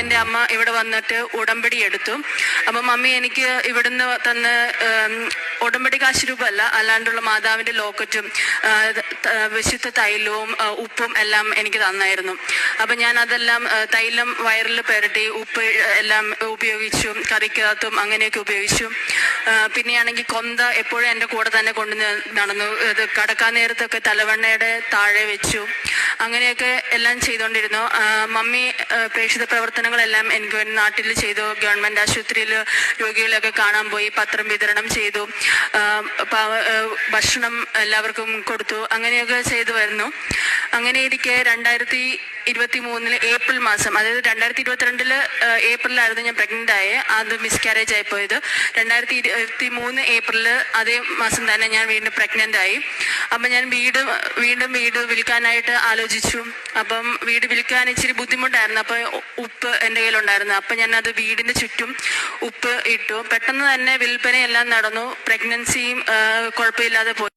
എന്റെ അമ്മ ഇവിടെ വന്നിട്ട് ഉടമ്പടി എടുത്തു. അപ്പം മമ്മി എനിക്ക് ഇവിടുന്ന് തന്ന ഉടമ്പടി കാശ് രൂപമല്ല അല്ലാണ്ടുള്ള മാതാവിന്റെ ലോക്കറ്റും വിശുദ്ധ തൈലവും ഉപ്പും എല്ലാം എനിക്ക് തന്നായിരുന്നു. അപ്പം ഞാൻ അതെല്ലാം തൈലം വയറിൽ പുരട്ടി ഉപ്പ് എല്ലാം ഉപയോഗിച്ചു കറിക്കകത്തും അങ്ങനെയൊക്കെ ഉപയോഗിച്ചു. പിന്നെയാണെങ്കിൽ കൊന്ത എപ്പോഴും എന്റെ കൂടെ തന്നെ കൊണ്ടു നടന്നു. ഇത് കടക്കാൻ നേരത്തൊക്കെ തലവണ്ണയുടെ താഴെ വെച്ചു. അങ്ങനെയൊക്കെ എല്ലാം ചെയ്തുകൊണ്ടിരുന്നു മമ്മി പ്രേക്ഷിത പ്രേക്ഷിത പ്രവർത്തനങ്ങളെല്ലാം എനിക്ക് നാട്ടിൽ ചെയ്തു. ഗവൺമെന്റ് ആശുപത്രിയിൽ രോഗികളെയൊക്കെ കാണാൻ പോയി പത്രം വിതരണം ചെയ്തു. ഭക്ഷണം എല്ലാവർക്കും കൊടുത്തു. അങ്ങനെയൊക്കെ ചെയ്തു വരുന്നു. അങ്ങനെ ഇരിക്കെ രണ്ടായിരത്തി ഇരുപത്തി മൂന്നിൽ ഏപ്രിൽ മാസം അതായത് രണ്ടായിരത്തി ഇരുപത്തിരണ്ടിൽ ഏപ്രിലായിരുന്നു ഞാൻ പ്രഗ്നന്റ് ആയത് അത് മിസ്കാരേജ് ആയി പോയത്. രണ്ടായിരത്തി ഇരുപത്തി മൂന്ന് ഏപ്രിൽ അതേ മാസം തന്നെ ഞാൻ വീണ്ടും പ്രഗ്നന്റ് ആയി. അപ്പം ഞാൻ വീട് വീണ്ടും വീട് വിൽക്കാനായിട്ട് ആലോചിച്ചു. അപ്പം വീട് വിൽക്കാൻ ഇച്ചിരി ബുദ്ധിമുട്ടായിരുന്നു. അപ്പോൾ ഉപ്പ് എന്റെ കയ്യിലുണ്ടായിരുന്നു. അപ്പം ഞാൻ അത് വീടിന് ചുറ്റും ഉപ്പ് ഇട്ടു. പെട്ടെന്ന് തന്നെ വിൽപ്പനയെല്ലാം നടന്നു. പ്രഗ്നൻസിയും കുഴപ്പമില്ലാതെ പോയി.